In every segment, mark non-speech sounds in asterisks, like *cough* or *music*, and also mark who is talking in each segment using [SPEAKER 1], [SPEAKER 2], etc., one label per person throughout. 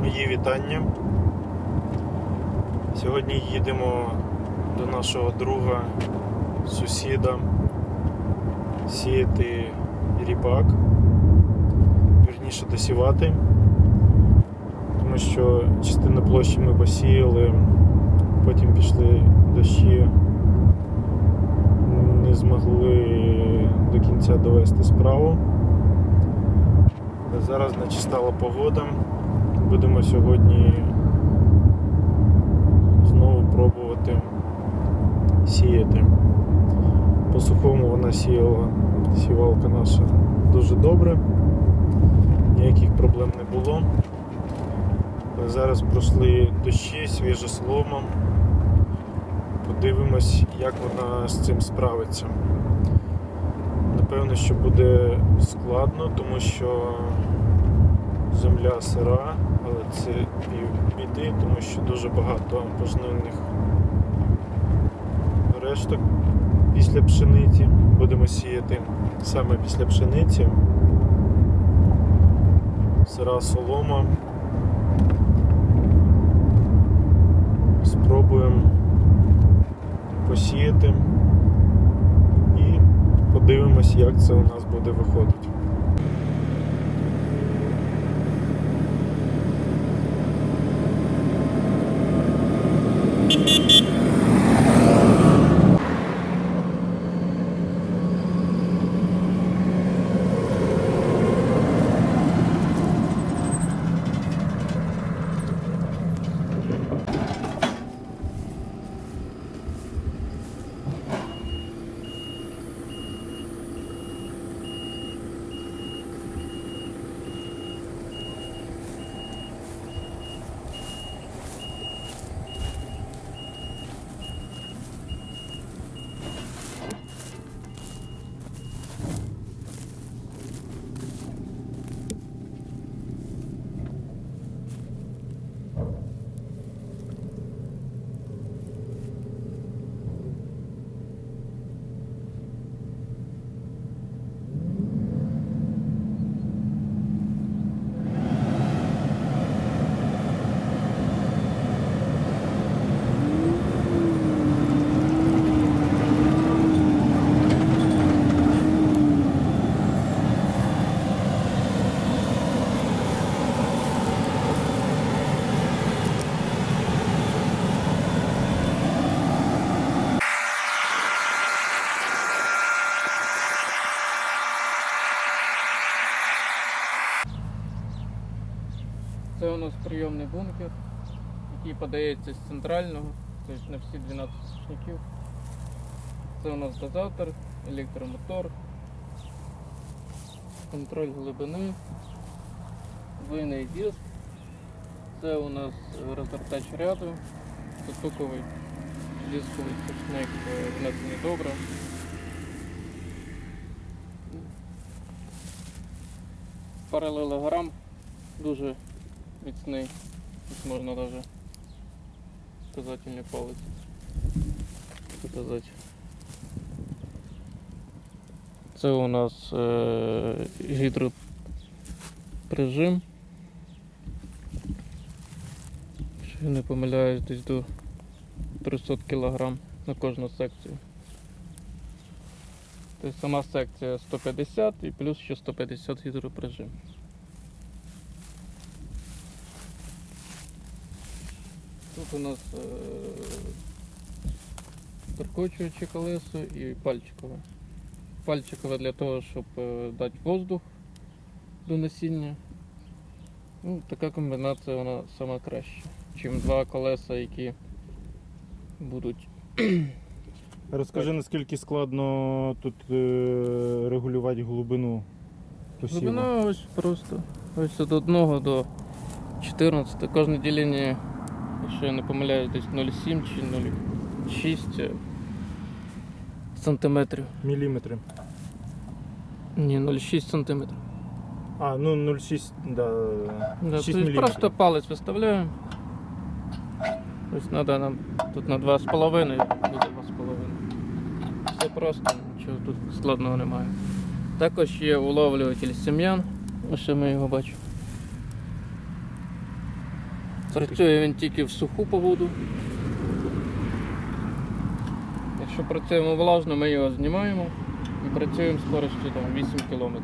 [SPEAKER 1] Мої вітання. Сьогодні їдемо до нашого друга, сусіда сіяти ріпак, вірніше досівати, тому що частину площі ми посіяли, потім пішли дощі, не змогли до кінця довести справу. Зараз наче стала погода. Будемо сьогодні знову пробувати сіяти. По сухому вона сіяла, сівалка наша дуже добре, ніяких проблем не було. Зараз пройшли дощі, свіжа солома. Подивимось, як вона з цим справиться. Напевно, що буде складно, тому що земля сира, але це півбіди, тому що дуже багато пожнивних решток після пшениці. Будемо сіяти саме після пшениці. Сира солома. Спробуємо посіяти і подивимось, як це у нас буде виходити.
[SPEAKER 2] Прийомний бункер, який подається з центрального, тобто на всі 12 сушників. Це у нас дозатор, електромотор, контроль глибини, двойний диск. Це у нас розвертач ряду, затуковий дисковий сушник е, внесені добре. Паралелограм дуже міцний, тут можна навіть сказательний палець показати. Це у нас е, гідроприжим. Якщо я не помиляюсь, десь до 300 кг на кожну секцію. Тобто сама секція 150 і плюс ще 150 гідроприжим. Тут у нас е, прикочуюче колесо і пальчикове. Пальчикове для того, щоб е, дати воздух до насіння. Ну, така комбінація вона сама краща, чим два колеса, які будуть.
[SPEAKER 1] Розкажи, наскільки складно тут е, регулювати глибину посіву.
[SPEAKER 2] Глибина ось просто. Ось від 1 до 14. Кожне ділення, якщо я не помиляюсь, десь 0,7 чи 0,6 сантиметрів.
[SPEAKER 1] Міліметри.
[SPEAKER 2] Ні, 0,6 сантиметрів.
[SPEAKER 1] А, ну 0,6, да,
[SPEAKER 2] Да,
[SPEAKER 1] 6
[SPEAKER 2] тобто
[SPEAKER 1] міліметрів.
[SPEAKER 2] просто палець виставляємо. Ось треба нам тут на 2,5 буде 2,5. Все просто, нічого тут складного немає. Також є уловлюватель сім'ян, ось ми його бачимо. Працює він тільки в суху погоду. Якщо працюємо влажно, ми його знімаємо і працюємо з скоростю там, 8 км.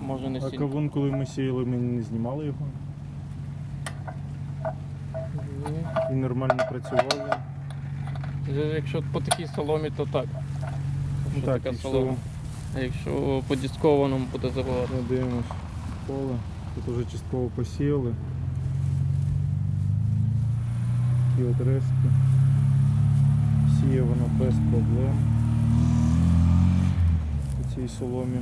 [SPEAKER 2] Може не
[SPEAKER 1] А кавун, коли ми сіяли, ми не знімали його. Він нормально працював.
[SPEAKER 2] Якщо по такій соломі, то так.
[SPEAKER 1] Ну,
[SPEAKER 2] Що
[SPEAKER 1] так,
[SPEAKER 2] така
[SPEAKER 1] якщо
[SPEAKER 2] солома. А якщо по дискованому буде забагато.
[SPEAKER 1] ми дивимось поле, тут вже частково посіяли. І от рештки. Сіє воно без проблем. У цій соломі.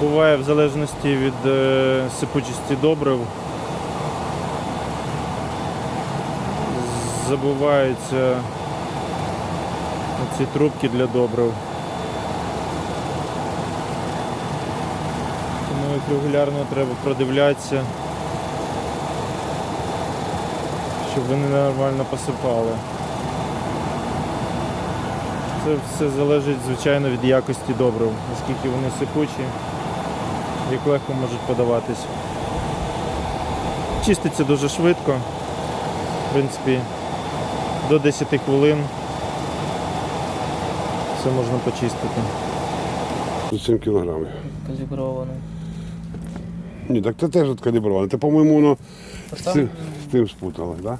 [SPEAKER 1] Буває в залежності від е, сипучості добрив. Забуваються ці трубки для добрив. Тому їх регулярно треба продивлятися, щоб вони нормально посипали. Це все залежить, звичайно, від якості добрив, наскільки вони сипучі, як легко можуть подаватись. Чиститься дуже швидко, в принципі, до 10 хвилин все можна почистити.
[SPEAKER 3] Тут 7 кілограмів.
[SPEAKER 2] Калібровано.
[SPEAKER 3] Ні, так це теж відкаліброване. Ти, по-моєму, воно з цим, з тим спутали, так? Да?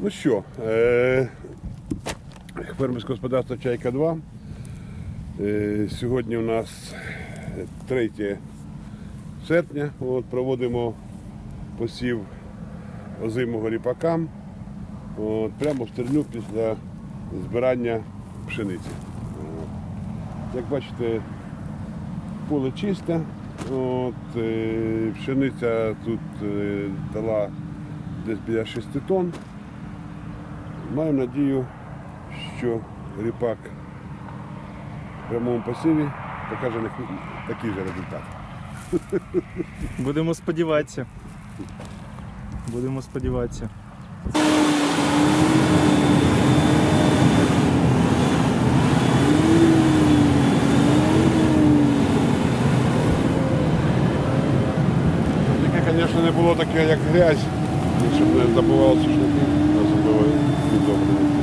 [SPEAKER 3] Ну що, е- фермерське господарство Чайка 2. Е- сьогодні у нас 3 серпня. От, проводимо посів озимого ріпака. От, прямо в стерню після збирання пшениці. От. Як бачите, поле чисте. От, е, пшениця тут е, дала десь біля 6 тонн. Маю надію, що ріпак в прямому посіві покаже такий же результат. *laughs*
[SPEAKER 1] Будемо сподіватися. Будемо сподіватися.
[SPEAKER 3] Таке, звісно, не було таке, як грязь, щоб не забував сушники, особливо відобрені.